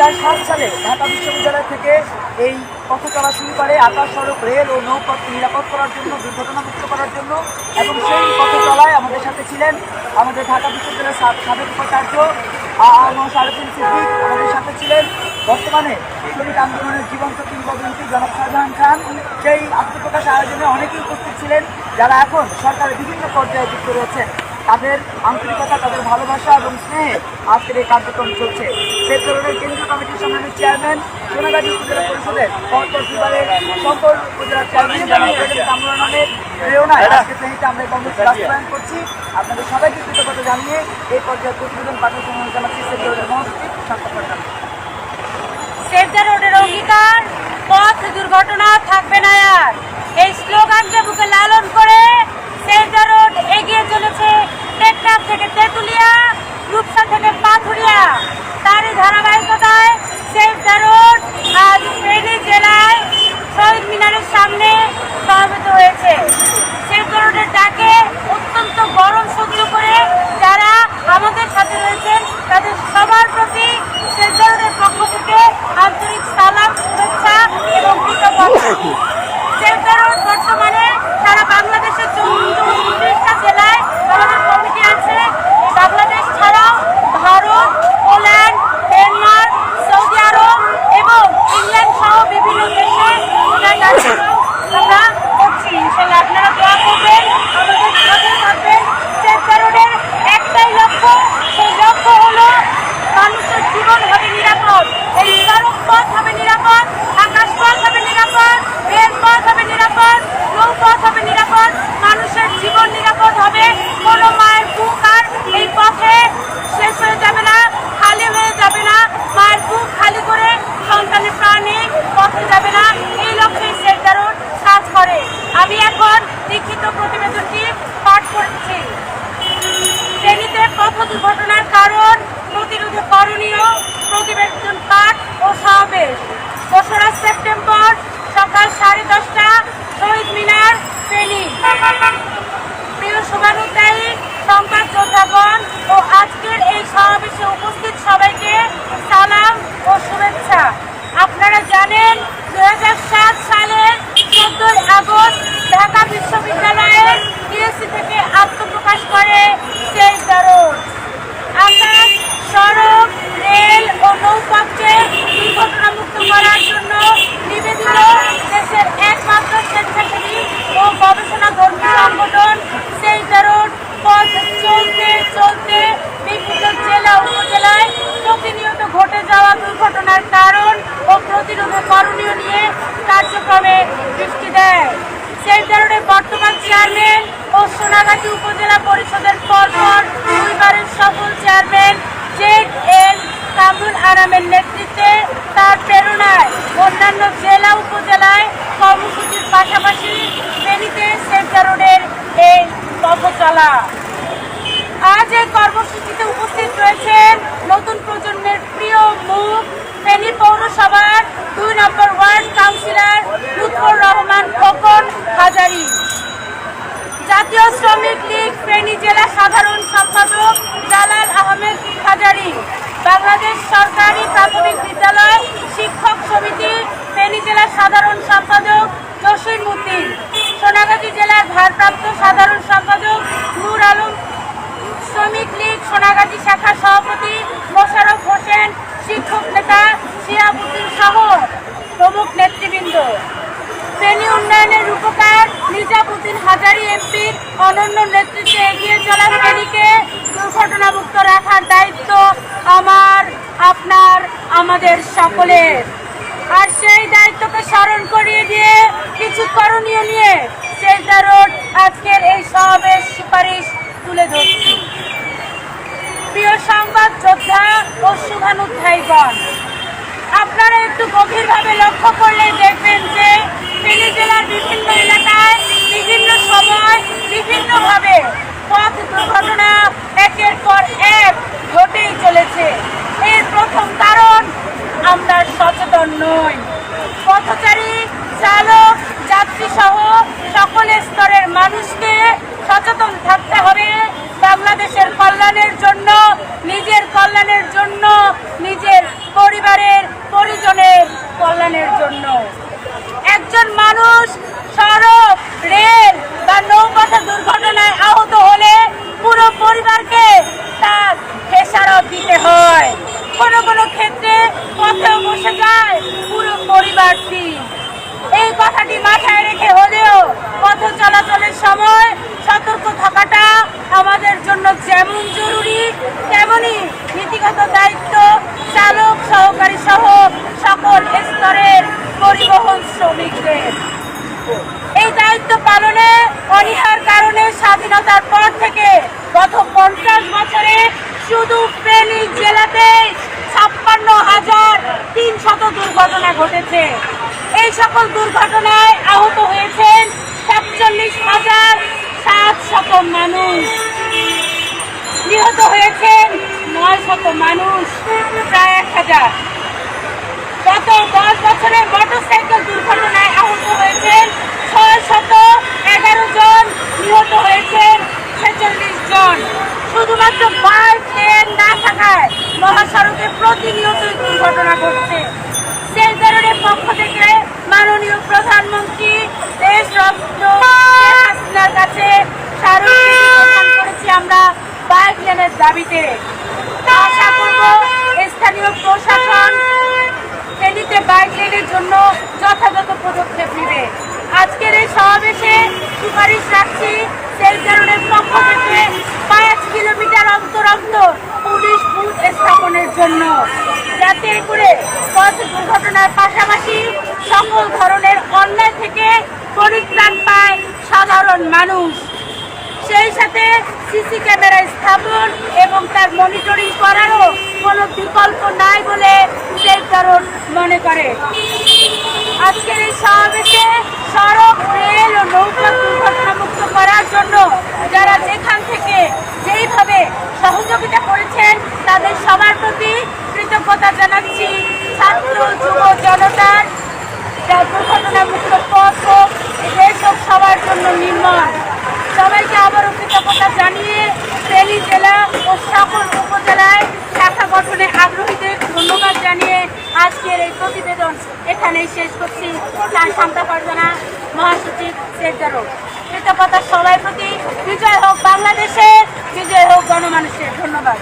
সালে ঢাকা বিশ্ববিদ্যালয় থেকে এই পথ চলা শুরু করে আকাশ সড়ক, রেল ও নৌপথ নিরাপদ করার জন্য, দুর্ঘটনামুক্ত করার জন্য এবং সেই পথ চলায় আমাদের সাথে ছিলেন আমাদের ঢাকা বিশ্ববিদ্যালয়ের সাবেক উপাচার্য সারফিন সিদ্দিক। আমাদের সাথে ছিলেন বর্তমানে শ্রমিক আন্দোলনের জীবন্ত কিংবদন্তি জনাব শাহজাহান খান। সেই আত্মপ্রকাশ আয়োজনে অনেকেই উপস্থিত ছিলেন, যারা এখন সরকারের বিভিন্ন পর্যায়ে যুক্ত রয়েছেন। তাদের আন্তরিকতা তাদের ভালোবাসা এবং স্নেহে আজকের এই কার্যক্রম চলছে। পেট্রোলের কেন্দ্রীয় কমিটির সম্মানিত চেয়ারম্যান সোনাগাজী উপজেলা পরিষদের পরপর বিভাগের সকল উপজেলা চেয়ারম্যান জনাব প্রেসিডেন্ট কামরুল নামের প্রেরণায় আজকে শ্রেণীতে আমরা এই বাস্তবায়ন করছি। আপনাদের সবাইকে কৃতজ্ঞতা জানিয়ে এই পর্যায়ে প্রতিবেদন পাঠানোর জন্য জানাচ্ছি মহাসচিব সেভ দ্য রোডের অঙ্গীকার পথ দুর্ঘটনা থাকবে না আর এই স্লোগানকে বুকে লালন করে সেভ দ্য রোড এগিয়ে চলেছে টেকনাফ থেকে তেঁতুলিয়া রূপসা থেকে পাথুরিয়া তারই ধারাবাহিকতায় সেভ দ্য রোড আজ ফেনী জেলায় মিনারের সামনে সমবেত হয়েছে। দ্য রোডের ডাকে অত্যন্ত গরম সহ্য করে যারা আমাদের সাথে রয়েছেন, তাদের সবার প্রতি দ্য রোডের পক্ষ থেকে আন্তরিক সালাম, শুভেচ্ছা এবং কৃতজ্ঞতা। দ্য রোড বর্তমানে সারা বাংলাদেশের চৌত্রিশটা জেলায় আমাদের কমিটি আছে। বাংলাদেশ ছাড়াও Bharat, Poland, Denmark, Saudi Arab এবং ইংল্যান্ড সহ বিভিন্ন দেশে Bye. সেই বর্তমান চেয়ারম্যান ও সোনাগাজী উপজেলা পরিষদের পরপর দুইবারের সফল চেয়ারম্যান জেড এল কামরুল আরামের নেতৃত্বে তার প্রেরণায় অন্যান্য জেলা উপজেলায় কর্মসূচির পাশাপাশি ফেনীতে সেন্টার রোডের এই পথ চলা আজ এই কর্মসূচিতে উপস্থিত রয়েছেন নতুন প্রজন্মের প্রিয় মুখ, ফেনী পৌরসভার শ্রমিক লীগ ফেনী জেলা সাধারণ সম্পাদক জালাল আহমেদ হাজারি। বাংলাদেশ সরকারি প্রাথমিক বিদ্যালয় শিক্ষক সমিতি ফেনী জেলার সাধারণ সম্পাদক জসির উদ্দিন সোনাগাজী জেলার ভারপ্রাপ্ত সাধারণ সম্পাদক নূর আলম। শ্রমিক লীগ সোনাগাজী শাখা সভাপতি মোশারফ হোসেন। শিক্ষক নেতা শিয়াবুদ্দিন সহ প্রমুখ নেতৃবৃন্দ। ফেনী উন্নয়নের রূপকার নিজামুদ্দিন হাজারি এমপির অনন্য নেতৃত্বে এগিয়ে চলা ফেনীকে দুর্ঘটনামুক্ত রাখার দায়িত্ব আমার, আপনার, আমাদের সকলের। আর সেই দায়িত্বকে স্মরণ করিয়ে দিয়ে কিছু করণীয় নিয়ে সেজদা রোড আজকের এই সমাবেশ সুপারিশ তুলে ধরছি। প্রিয় সংবাদ যোদ্ধা ও শুভানুধ্যায়ীগণ, আপনারা একটু গভীরভাবে লক্ষ্য করলে দেখবেন যে ফেনী জেলার বিভিন্ন এলাকায় বিভিন্ন সময় বিভিন্নভাবে পথ দুর্ঘটনা একের পর এক ঘটেই চলেছে। এর প্রথম কারণ আমরা সচেতন নই। পথচারী, চালক যাত্রী সহ সকল স্তরের মানুষকে সচেতন থাকতে হবে। বাংলাদেশের কল্যাণের জন্য, নিজের কল্যাণের জন্য, নিজের পরিবারের মানুষ, সড়ক, রেল বা নৌপথে দুর্ঘটনায় আহত হলে পুরো পরিবারকে তার খেসারত দিতে হয়। কোনো কোনো ক্ষেত্রে পথেও বসে যায় পুরো পরিবারটি এই কথাটি মাথায় রেখে হলেও পথ চলাচলের সময় সতর্ক থাকাটা আমাদের জন্য যেমন জরুরি তেমনই নীতিগত দায়িত্ব চালক, সহকারী সহ শ্রমিকদের এই দায়িত্ব পালনে, অনীহার কারণে স্বাধীনতার পর থেকে গত পঞ্চাশ বছরে শুধু ফেনী জেলাতে ছাপ্পান্ন হাজার তিন শত দুর্ঘটনা ঘটেছে। এই সকল দুর্ঘটনায় আহত হয়েছেন সাতচল্লিশ হাজার সাত শত মানুষ। নিহত হয়েছেন নয় শত মানুষ, প্রায় এক হাজার। ছেচল্লিশ শুধুমাত্র বাইক ট্রেন না থাকায় মহাসড়কে প্রতিনিয়ত দুর্ঘটনা ঘটছে। সেই কারণে পক্ষ থেকে মাননীয় প্রধানমন্ত্রী দেশ রত্ন হাসিনার কাছে প্রদান করেছি আমরা বাইক লেনের দাবিতে। আশা করব স্থানীয় প্রশাসন ফেনীতে বাইক লেনের জন্য যথাযথ পদক্ষেপ নেবে আজকের এই সমাবেশে সুপারিশ রাখছি সেই কারণে পক্ষ থেকে পাঁচ কিলোমিটার অন্তর অন্তর পুলিশ বুথ স্থাপনের জন্য। যাতে করে পথ দুর্ঘটনার পাশাপাশি সকল ধরনের অন্যায় থেকে পরিত্রাণ পায় সাধারণ মানুষ। সেই সাথে সিসি ক্যামেরা স্থাপন এবং তার মনিটরিং করারও কোনো বিকল্প নাই বলে সেই কারণ মনে করে। আজকের এই সমাবেশে সড়ক, রেল ও নৌকা দুর্ঘটনামুক্ত করার জন্য যারা যেখান থেকে যেইভাবে সহযোগিতা করেছেন, তাদের সবার প্রতি কৃতজ্ঞতা জানাচ্ছি। ছাত্র, যুব জনতার যা দুর্ঘটনামুক্ত পথ হোক, দেশ সবার জন্য নির্মাণ সবাইকে আবারও কৃতজ্ঞতা জানিয়ে ফেনী জেলা ও সকল উপজেলায় শাখা গঠনে আগ্রহীদের ধন্যবাদ জানিয়ে আজকের এই প্রতিবেদন এখানেই শেষ করছি। শান্তা পারজানা, মহাসচিব কৃতজ্ঞতা সবাই প্রতি বিজয় হোক বাংলাদেশের বিজয় হোক গণমানুষের। ধন্যবাদ।